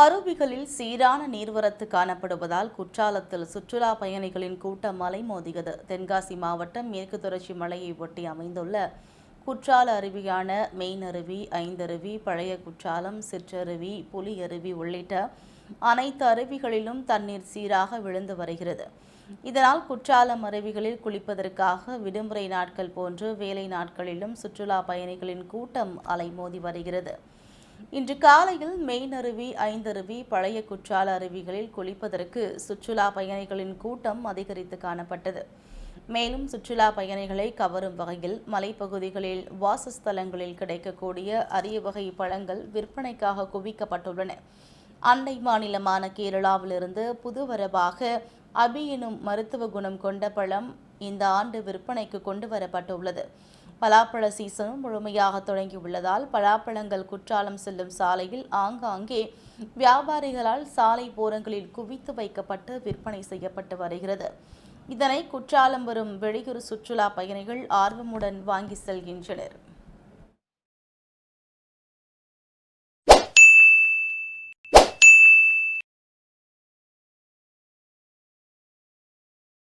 அருவிகளில் சீரான நீர்வரத்து காணப்படுவதால் குற்றாலத்தில் சுற்றுலா பயணிகளின் கூட்டம் அலைமோதியது. தென்காசி மாவட்டம் மேற்கு தொடர்ச்சி மலையை ஒட்டி அமைந்துள்ள குற்றால அருவியான மெயின் அருவி ஐந்தருவி பழைய குற்றாலம் சிற்றருவி புலியருவி உள்ளிட்ட அனைத்து அருவிகளிலும் தண்ணீர் சீராக விழுந்து வருகிறது. இதனால் குற்றாலம் அருவிகளில் குளிப்பதற்காக விடுமுறை நாட்கள் போன்று வேலை நாட்களிலும் சுற்றுலா பயணிகளின் கூட்டம் அலைமோதி வருகிறது. இன்று காலையில் மெயினருவி ஐந்தருவி பழைய குற்றால அருவிகளில் குளிப்பதற்கு சுற்றுலா பயணிகளின் கூட்டம் அதிகரித்து காணப்பட்டது. மேலும் சுற்றுலா பயணிகளை கவரும் வகையில் மலைப்பகுதிகளில் வாசஸ்தலங்களில் கிடைக்கக்கூடிய அரிய வகை பழங்கள் விற்பனைக்காக குவிக்கப்பட்டுள்ளன. அண்டை மாநிலமான கேரளாவிலிருந்து புதுவரவாக அபி எனும் மருத்துவ குணம் கொண்ட பழம் இந்த ஆண்டு விற்பனைக்கு கொண்டு வரப்பட்டுள்ளது. பலாப்பழ சீசனும் முழுமையாக தொடங்கியுள்ளதால் பலாப்பழங்கள் குற்றாலம் செல்லும் சாலையில் ஆங்காங்கே வியாபாரிகளால் சாலை ஓரங்களில் குவித்து வைக்கப்பட்டு விற்பனை செய்யப்பட்டு வருகிறது. இதனை குற்றாலம் வரும் வெளியூர் சுற்றுலா பயணிகள் ஆர்வமுடன் வாங்கி செல்கின்றனர்.